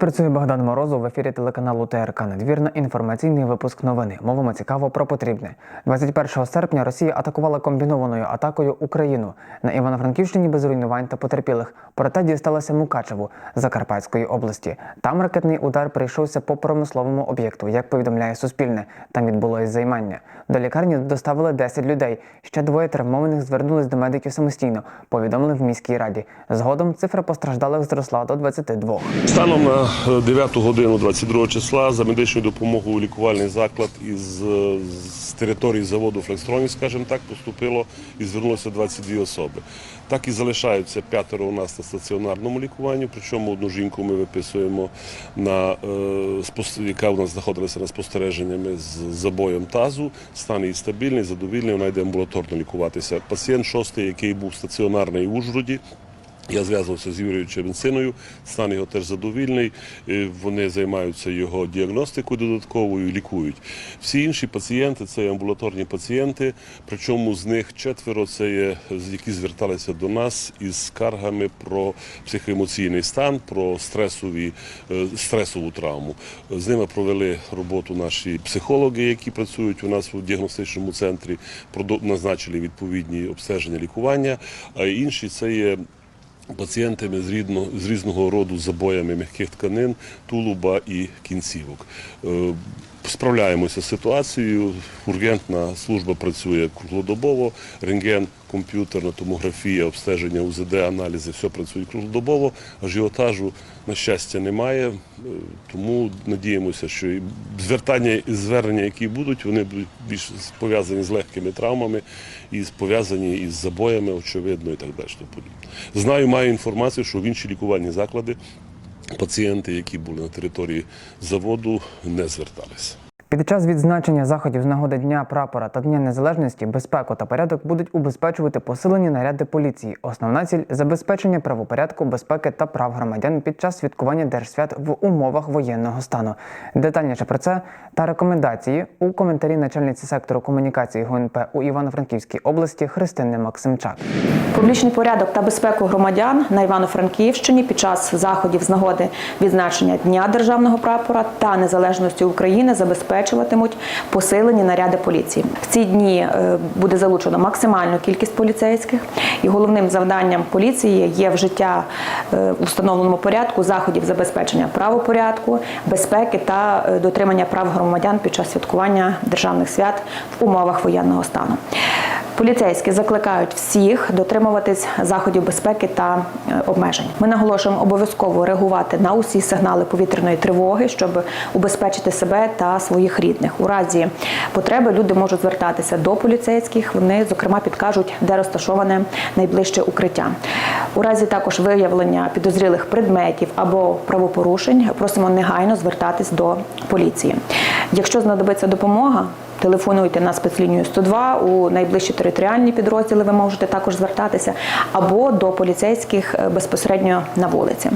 Працює Богдан Морозов в ефірі телеканалу ТРК Надвірна. Інформаційний випуск новини. Мовимо цікаво про потрібне. 21 серпня Росія атакувала комбінованою атакою Україну на Івано-Франківщині без руйнувань та потерпілих. Проте дісталося Мукачеву Закарпатської області. Там ракетний удар прийшовся по промисловому об'єкту. Як повідомляє Суспільне, там відбулось займання. До лікарні доставили 10 людей. Ще двоє травмованих звернулись до медиків самостійно. Повідомили в міській раді. Згодом цифра постраждалих зросла до 22. Станом на е, 9 годину 22 числа за медичною допомогою лікувальний заклад із з території заводу Флекстронік, скажімо так, поступило і звернулося 22 особи. Так і залишаються п'ятеро у нас на стаціонарному лікуванні, причому одну жінку ми виписуємо, на, е, яка у нас знаходилася на спостереженнями з забоєм тазу. Стан її стабільний, задовільний, вона йде амбулаторно лікуватися. Пацієнт шостий, який був стаціонарний в Ужгороді, я зв'язувався з Юрієм Черенциною, стан його теж задовільний. Е, Вони займаються його діагностикою додатковою, лікують. Всі інші пацієнти це амбулаторні пацієнти, причому з них четверо це є, які зверталися до нас із скаргами про психоемоційний стан, про стресові, е, стресову травму. З ними провели роботу наші психологи, які працюють у нас у діагностичному центрі, назначили відповідні обстеження лікування, а інші це є пацієнтами з, рідно, з різного роду забоями м'яких тканин, тулуба і кінцівок. Справляємося з ситуацією. Ургентна служба працює круглодобово, рентген, комп'ютерна томографія, обстеження УЗД, аналізи, все працює круглодобово. Ажіотажу, на щастя, немає. Е, Тому надіємося, що і звертання і звернення, які будуть, вони будуть більш пов'язані з легкими травмами і пов'язані із забоями, очевидно, і так далі. Знаю, маю інформацію, що в інші лікувальні заклади пацієнти, які були на території заводу, не зверталися. Під час відзначення заходів з нагоди Дня прапора та Дня Незалежності безпеку та порядок будуть убезпечувати посилені наряди поліції. Основна ціль забезпечення правопорядку, безпеки та прав громадян під час святкування держсвят в умовах воєнного стану. Детальніше про це та рекомендації у коментарі начальниці сектору комунікації ГУНП у Івано-Франківській області Христини Максимчак. Публічний порядок та безпеку громадян на Івано-Франківщині під час заходів з нагоди відзначення Дня державного прапора та незалежності України забезпечуватимуть посилені наряди поліції. В ці дні е, буде залучено максимальну кількість поліцейських, і головним завданням поліції є вжиття е, у встановленому порядку заходів забезпечення правопорядку, безпеки та е, дотримання прав громадян під час святкування державних свят в умовах воєнного стану. Поліцейські закликають всіх дотримуватись заходів безпеки та е, обмежень. Ми наголошуємо обов'язково реагувати на усі сигнали повітряної тривоги, щоб убезпечити себе та своїх рідних. У разі потреби люди можуть звертатися до поліцейських. Вони зокрема підкажуть, де розташоване найближче укриття. У разі також виявлення підозрілих предметів або правопорушень просимо негайно звертатись до поліції. Якщо знадобиться допомога. Телефонуйте на спецлінію 102 у найближчі територіальні підрозділи. Ви можете також звертатися або до поліцейських е, безпосередньо на вулиці.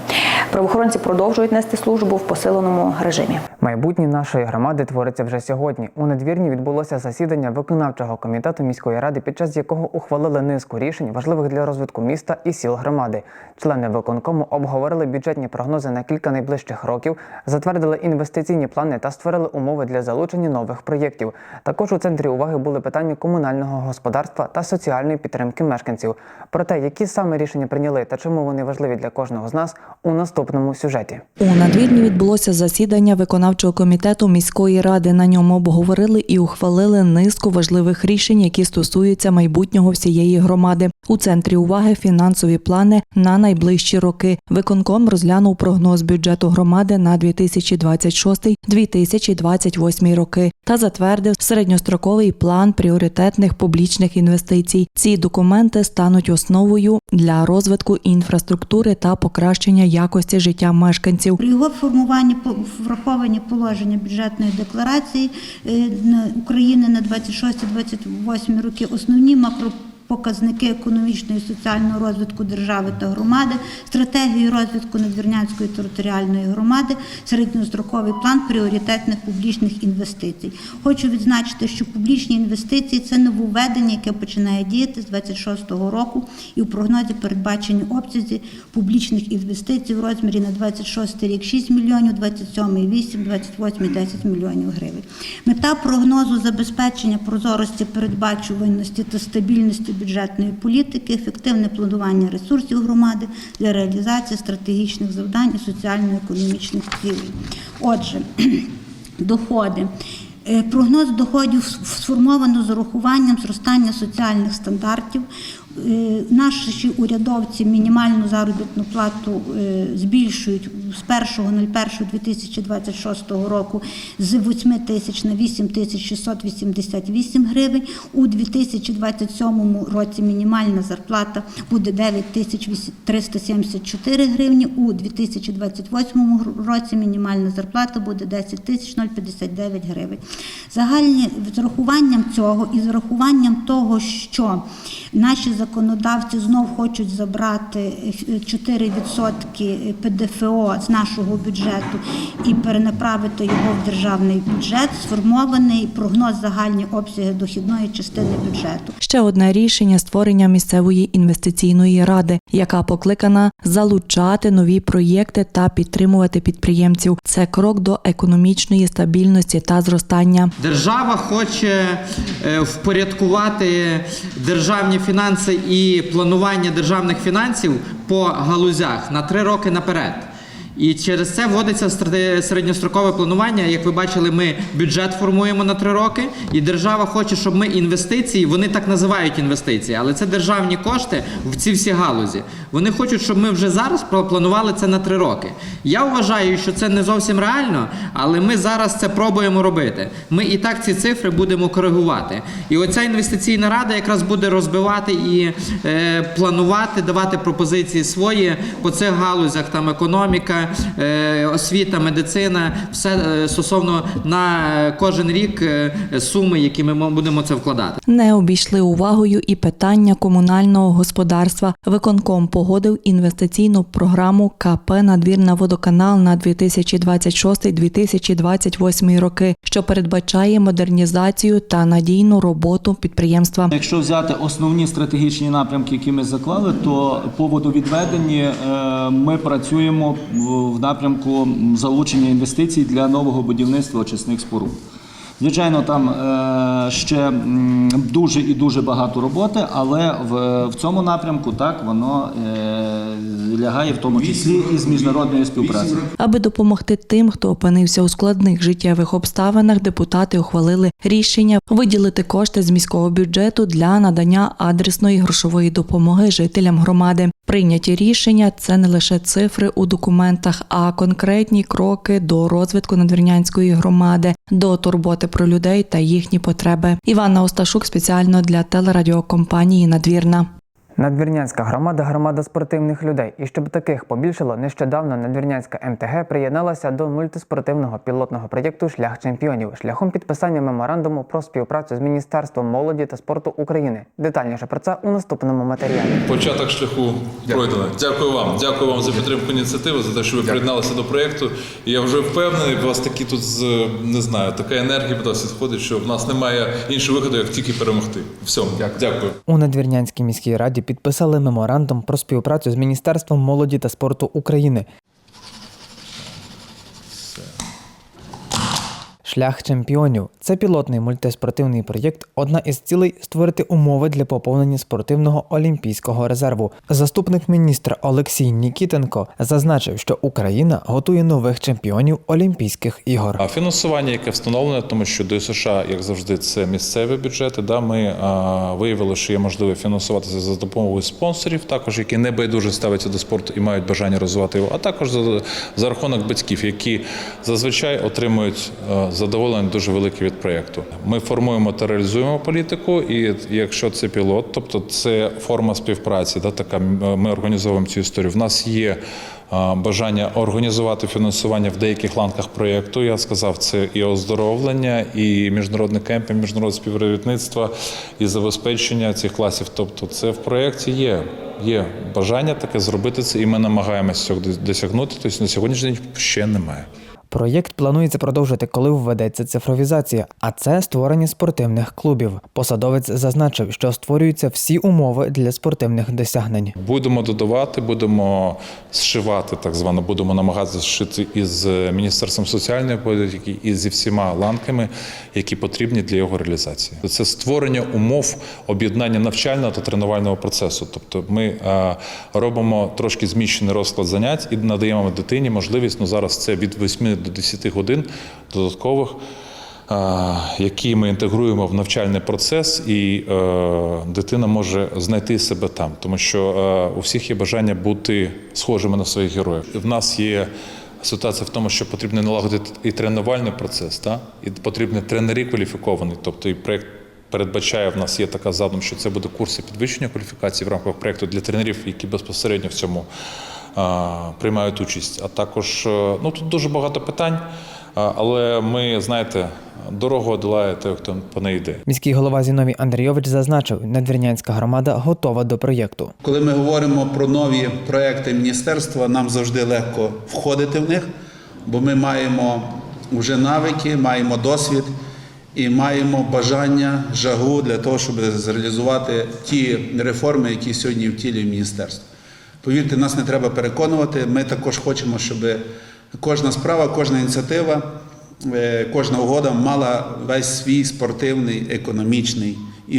Правоохоронці продовжують нести службу в посиленому режимі. Майбутнє нашої громади твориться вже сьогодні. У надвірні відбулося засідання виконавчого комітету міської ради, під час якого ухвалили низку рішень, важливих для розвитку міста і сіл громади. Члени виконкому обговорили бюджетні прогнози на кілька найближчих років, затвердили інвестиційні плани та створили умови для залучення нових проєктів. Також у центрі уваги були питання комунального господарства та соціальної підтримки мешканців. Про те, які саме рішення прийняли та чому вони важливі для кожного з нас у наступному сюжеті. У надвірні відбулося засідання виконавчого комітету міської ради. На ньому обговорили і ухвалили низку важливих рішень, які стосуються майбутнього всієї громади. У центрі уваги фінансові плани на найближчі роки. Виконком розглянув прогноз бюджету громади на 2026-2028 роки та затвердив середньостроковий план пріоритетних публічних інвестицій. Ці документи стануть основою для розвитку інфраструктури та покращення якості життя мешканців. При його формуванні враховані положення бюджетної декларації е, України на 26-28 роки, основні макропоказники показники економічного і соціального розвитку держави та громади, стратегію розвитку Надвірнянської територіальної громади, середньостроковий план пріоритетних публічних інвестицій. Хочу відзначити, що публічні інвестиції це нововведення, яке починає діяти з 26-го року, і у прогнозі передбачені обсязі публічних інвестицій в розмірі на 26 рік 6 мільйонів, 27 – 8, 28 – 10 мільйонів гривень. Мета прогнозу забезпечення прозорості, передбачуваності та стабільності бюджетної політики, ефективне планування ресурсів громади для реалізації стратегічних завдань і соціально-економічних цілей. Отже, доходи. Е, Прогноз доходів сформовано з урахуванням зростання соціальних стандартів. Е, Наші урядовці мінімальну заробітну плату е, збільшують з 1.01.2026 року з 8 тисяч на 8 тисяч 688 гривень. У 2027 році мінімальна зарплата буде 9 тисяч 374 гривні. У 2028 році мінімальна зарплата буде 10 тисяч 059 гривень. Загальні з урахуванням цього і з урахуванням того, що наші законодавці знов хочуть забрати 4% ПДФО з нашого бюджету і перенаправити його в державний бюджет, сформований прогноз загальні обсяги дохідної частини бюджету. Ще одне рішення створення місцевої інвестиційної ради, яка покликана залучати нові проєкти та підтримувати підприємців. Це крок до економічної стабільності та зростання. Держава хоче е, впорядкувати державні фінанси і планування державних фінансів по галузях на три роки наперед. І через це вводиться середньострокове планування. Як ви бачили, ми бюджет формуємо на три роки, і держава хоче, щоб ми інвестиції, вони так називають інвестиції, але це державні кошти в ці всі галузі. Вони хочуть, щоб ми вже зараз планували це на три роки. Я вважаю, що це не зовсім реально, але ми зараз це пробуємо робити. Ми і так ці цифри будемо коригувати. І оця інвестиційна рада якраз буде розбивати і е, планувати, давати пропозиції свої по цих галузях, там економіка, е, освіта, медицина, все е, стосовно на кожен рік е, суми, які ми мо- будемо це вкладати. Не обійшли увагою і питання комунального господарства. Виконком погодив інвестиційну програму КП Надвірна водоканал на 2026-2028 роки, що передбачає модернізацію та надійну роботу підприємства. Якщо взяти основні стратегічні напрямки, які ми заклали, то по водовідведенні е, ми працюємо в- в напрямку залучення інвестицій для нового будівництва очисних споруд. Звичайно, там е, ще дуже і дуже багато роботи, але в, цьому напрямку так воно е, лягає в тому числі і з міжнародної співпраці. Аби допомогти тим, хто опинився у складних життєвих обставинах, депутати ухвалили рішення виділити кошти з міського бюджету для надання адресної грошової допомоги жителям громади. Прийняті рішення це не лише цифри у документах, а конкретні кроки до розвитку надвірнянської громади, до турботи про людей та їхні потреби. Іванна Осташук спеціально для телерадіокомпанії Надвірна. Надвірнянська громада громада спортивних людей. І щоб таких побільшало, нещодавно Надвірнянська МТГ приєдналася до мультиспортивного пілотного проєкту Шлях чемпіонів шляхом підписання меморандуму про співпрацю з Міністерством молоді та спорту України. Детальніше про це у наступному матеріалі. Початок шляху пройдено. Дякую вам. Дякую вам за підтримку ініціативи, за те, що ви приєдналися до проєкту. І я вже впевнений, у вас такі тут з- не знаю, така енергія від вас відходить, що в нас немає іншого виходу, як тільки перемогти. Всьому дякую. У Надвірнянській міській раді підписали меморандум про співпрацю з Міністерством молоді та спорту України. Шлях чемпіонів це пілотний мультиспортивний проєкт. Одна із цілей створити умови для поповнення спортивного олімпійського резерву. Заступник міністра Олексій Нікітенко зазначив, що Україна готує нових чемпіонів Олімпійських ігор. А фінансування, яке встановлене, тому що до США, як завжди, це місцеві бюджети. Да, ми а, виявили, що є можливо фінансуватися за допомогою спонсорів, також які не байдуже ставляться до спорту і мають бажання розвивати його, а також за, за рахунок батьків, які зазвичай отримують задоволення дуже велике від проєкту. Ми формуємо та реалізуємо політику, і якщо це пілот, тобто це форма співпраці, да, така ми організовуємо цю історію. В нас є бажання організувати фінансування в деяких ланках проєкту. Я сказав, це і оздоровлення, і міжнародний кемп, міжнародне співробітництво, і забезпечення цих класів. Тобто, це в проєкті є. Є бажання таке зробити це, і ми намагаємося цього досягнути. Тобто на сьогоднішній день ще немає. Проєкт планується продовжити, коли введеться цифровізація, а це створення спортивних клубів. Посадовець зазначив, що створюються всі умови для спортивних досягнень. Будемо додавати, будемо зшивати, так звано, будемо намагатися зшити із Міністерством соціальної політики і зі всіма ланками, які потрібні для його реалізації. Це створення умов об'єднання навчального та тренувального процесу. Тобто ми е, робимо трошки зміщений розклад занять і надаємо дитині можливість, ну зараз це від 8 до 10 годин додаткових. е, Які ми інтегруємо в навчальний процес, і е, дитина може знайти себе там, тому що е, у всіх є бажання бути схожими на своїх героїв. В нас є ситуація в тому, що потрібно налагодити і тренувальний процес, та? і потрібні тренери кваліфіковані. Тобто і проєкт передбачає, в нас є така задум, що це буде курси підвищення кваліфікації в рамках проєкту для тренерів, які безпосередньо в цьому приймають участь. А також е, ну тут дуже багато питань, але ми знаєте, дорогу одолає той, хто по неї йде. Міський голова Зіновій Андрійович зазначив, надвірнянська громада готова до проєкту. Коли ми говоримо про нові проекти міністерства, нам завжди легко входити в них, бо ми маємо вже навики, маємо досвід і маємо бажання, жагу для того, щоб зреалізувати ті реформи, які сьогодні втілює міністерство. Повірте, нас не треба переконувати. Ми також хочемо, щоб кожна справа, кожна ініціатива, е, кожна угода мала весь свій спортивний, економічний і,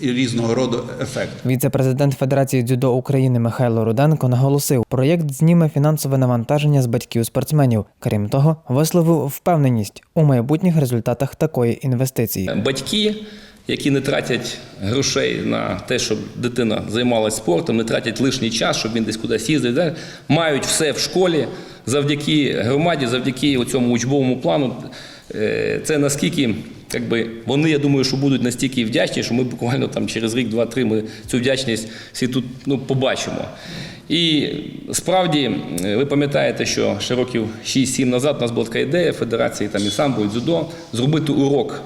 і різного роду ефект. Віце-президент Федерації дзюдо України Михайло Руденко наголосив, проєкт зніме фінансове навантаження з батьків спортсменів. Крім того, висловив впевненість у майбутніх результатах такої інвестиції. Батьки, які не тратять грошей на те, щоб дитина займалася спортом, не тратять лишній час, щоб він десь кудись їздив, да, мають все в школі завдяки громаді, завдяки цьому учбовому плану. Е, Це наскільки якби, вони, я думаю, що будуть настільки вдячні, що ми буквально там через рік, два-три ми цю вдячність всі тут ну, побачимо. І справді, е, ви пам'ятаєте, що ще років 6-7 назад у нас була така ідея Федерації там, і самбо, і дзюдо зробити урок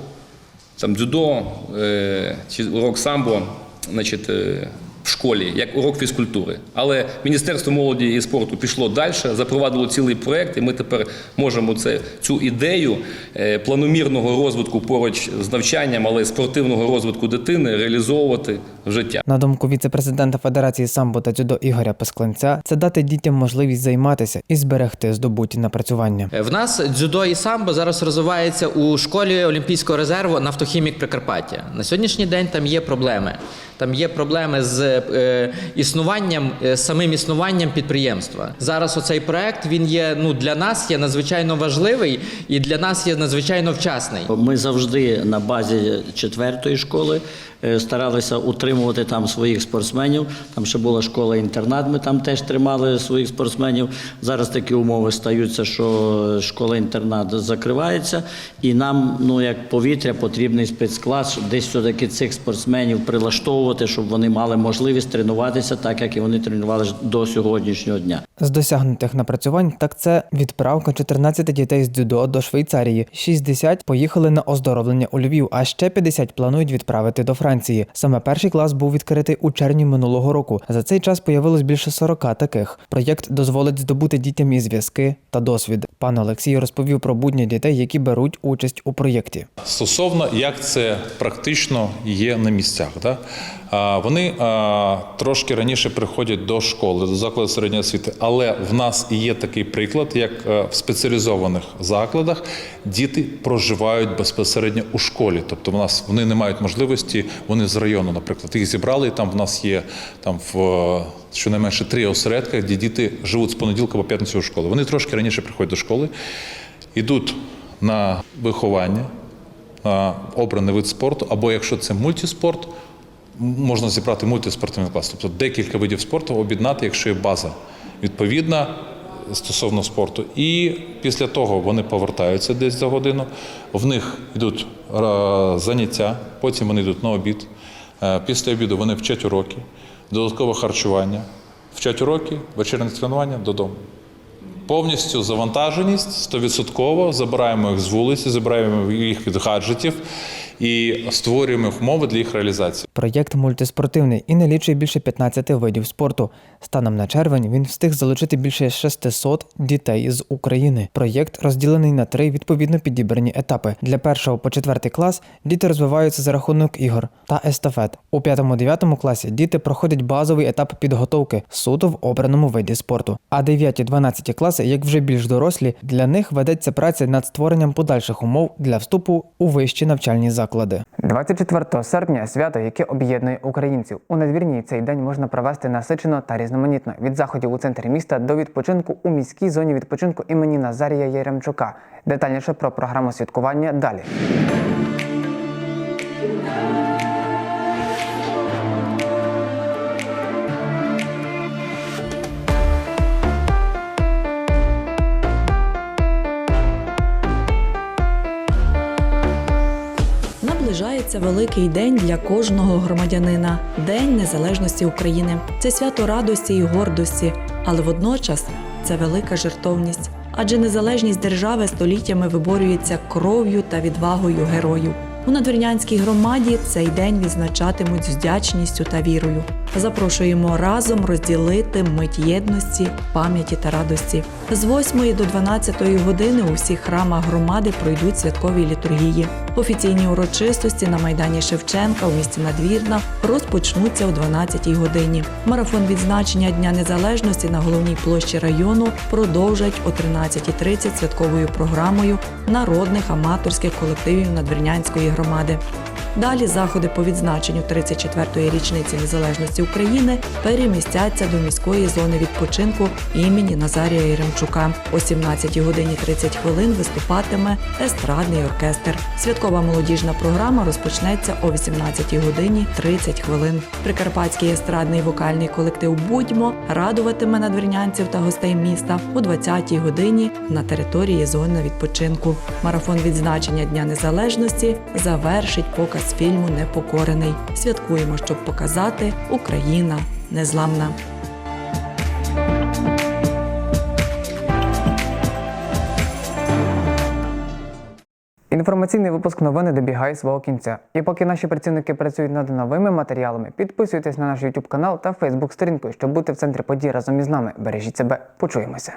там дзюдо е, урок самбо, значить, е, в школі, як урок фізкультури. Але Міністерство молоді і спорту пішло далі, запровадило цілий проєкт, і ми тепер можемо це, цю ідею е, планомірного розвитку поруч з навчанням, але й спортивного розвитку дитини реалізовувати в життя. На думку віце-президента Федерації самбо та дзюдо Ігоря Пескленця, це дати дітям можливість займатися і зберегти здобуті напрацювання. В нас дзюдо і самбо зараз розвивається у школі Олімпійського резерву Нафтохімік Прикарпаття. На сьогоднішній день там є проблеми. Там є проблеми з е, існуванням, е, самим існуванням підприємства. Зараз оцей проект він є ну для нас є надзвичайно важливий і для нас є надзвичайно вчасний. Ми завжди на базі четвертої школи старалися утримувати там своїх спортсменів. Там ще була школа-інтернат, ми там теж тримали своїх спортсменів. Зараз такі умови стаються, що школа-інтернат закривається, і нам, ну як повітря, потрібний спецклас, десь все-таки цих спортсменів прилаштовувати, щоб вони мали можливість тренуватися так, як і вони тренувалися до сьогоднішнього дня. З досягнутих напрацювань, так це відправка 14 дітей з дзюдо до Швейцарії. 60 поїхали на оздоровлення у Львів, а ще 50 планують відправити до Франції. Саме перший клас був відкритий у червні минулого року. За цей час появилось більше 40 таких. Проєкт дозволить здобути дітям і зв'язки та досвід. Пан Олексій розповів про будні дітей, які беруть участь у проєкті. Стосовно як це практично є на місцях, да? Вони трошки раніше приходять до школи, до закладу середньої освіти, але в нас і є такий приклад, як е, в спеціалізованих закладах діти проживають безпосередньо у школі. Тобто в нас вони не мають можливості, вони з району, наприклад, їх зібрали, і там в нас є там в е, щонайменше три осередки, де діти живуть з понеділка по п'ятницю у школі. Вони трошки раніше приходять до школи, йдуть на виховання обраний вид спорту, або якщо це мультиспорт, можна зібрати мультиспортивний клас, тобто декілька видів спорту об'єднати, якщо є база відповідна, стосовно спорту. І після того вони повертаються десь за годину. В них йдуть е, заняття, потім вони йдуть на обід. Е, Після обіду вони вчать уроки, додаткове харчування, вчать уроки, вечірнє тренування додому. Повністю завантаженість 100%, забираємо їх з вулиці, забираємо їх від гаджетів і створюємо умови для їх реалізації. Проєкт мультиспортивний і налічує більше 15 видів спорту. Станом на червень він встиг залучити більше 600 дітей з України. Проєкт розділений на три відповідно підібрані етапи. Для першого по четвертий клас діти розвиваються за рахунок ігор та естафет. У п'ятому-дев'ятому класі діти проходять базовий етап підготовки суто в обраному виді спорту. А 9-12 класи, як вже більш дорослі, для них ведеться праця над створенням подальших умов для вступу у вищі навчальні заклади. 24 серпня свято, яке об'єднує українців. У надвірній цей день можна провести насичено та різноманітно від заходів у центрі міста до відпочинку у міській зоні відпочинку імені Назарія Яремчука. Детальніше про програму святкування далі. Наближається великий день для кожного громадянина День Незалежності України. Це свято радості і гордості, але водночас це велика жертовність. Адже незалежність держави століттями виборюється кров'ю та відвагою героїв. У надвірнянській громаді цей день відзначатимуть з вдячністю та вірою. Запрошуємо разом розділити мить єдності, пам'яті та радості. З 8 до 12 години у всіх храмах громади пройдуть святкові літургії. Офіційні урочистості на майдані Шевченка у місті Надвірна розпочнуться о 12 годині. Марафон відзначення Дня Незалежності на головній площі району продовжать о 13.30 святковою програмою народних аматорських колективів Надвірнянської громади. Далі заходи по відзначенню 34-ї річниці незалежності України перемістяться до міської зони відпочинку імені Назарія Єремчука. О 17 годині 30 хвилин виступатиме естрадний оркестр. Святкова молодіжна програма розпочнеться о 18 годині 30 хвилин. Прикарпатський естрадний вокальний колектив Будьмо радуватиме надвірнянців та гостей міста о 20 годині на території зони відпочинку. Марафон відзначення Дня Незалежності завершить показ фільму Непокорений. Святкуємо, щоб показати Україна незламна. Інформаційний випуск новини добігає свого кінця. І поки наші працівники працюють над новими матеріалами, підписуйтесь на наш YouTube канал та Facebook сторінку, щоб бути в центрі подій разом із нами. Бережіть себе, почуємося.